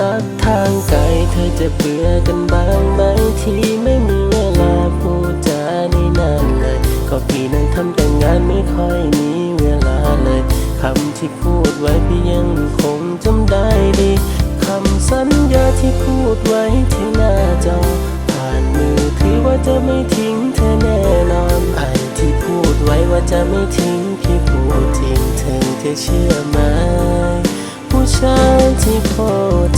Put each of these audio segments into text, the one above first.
ลักทางไกลเธอจะเบื่อกันบ้างไหมที่ไม่มีเวลาพูดจานี่นานเลยก็พี่นั้นทำแต่งานไม่ค่อยมีเวลาเลยคำที่พูดไว้พี่ยังคงจำได้ดีคำสัญญาที่พูดไว้ที่หน้าจอผ่านมือถือว่าจะไม่ทิ้งเธอ ชายที่โค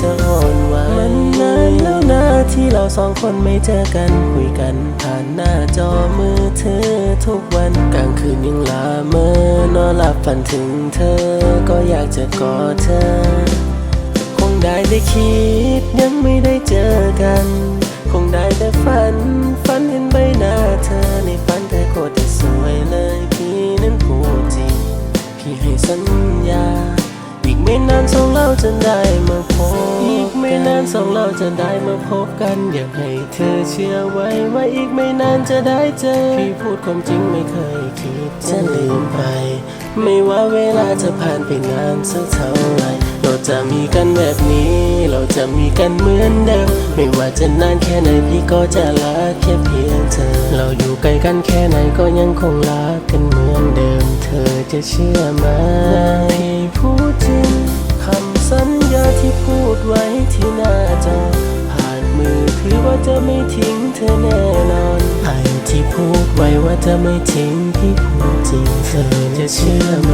จะอ่อนหวมันนานแล้วนะที่เราสองคนไม่เจอกันคุยกัน ผ่านหน้าจอมือถือทุกวันกลางคืนยังละเมอนอนหลับฝันถึงเธอ ก็อยากจะกอดเธอ คงได้แต่คิดยังไม่ได้เจอกัน คงได้แต่ฝัน ฝันเห็นใบหน้าเธอในฝันเธอโคตรจะสวยเลยพี่นั้นพูดจริงพี่ให้สัญญา นานสองเราจะได้มาพบอีกไม่นานสองเราจะได้มาพบกัน อยากให้เธอเชื่อไว้ว่าอีกไม่นานจะได้เจอพี่พูดความจริงไม่เคยคิดจะลืมไป ไม่ว่าเวลาจะผ่านไปนานสักเท่าไหร่เราจะมีกันแบบนี้ เราจะมีกันเหมือนเดิมไม่ว่าจะนานแค่ไหนพี่ก็จะรักแค่เพียงเธอ เราอยู่ไกลกันแค่ไหนก็ยังคงรักกันเหมือนเดิม เธอจะเชื่อไหมพี่พูด ที่พูดไว้ที่หน้าจอผ่านมือถือว่าจะไม่ทิ้งเธอแน่นอนไอ้ที่พูดไว้ว่าจะไม่ทิ้งพี่พูดจริงเธอจะเชื่อไหม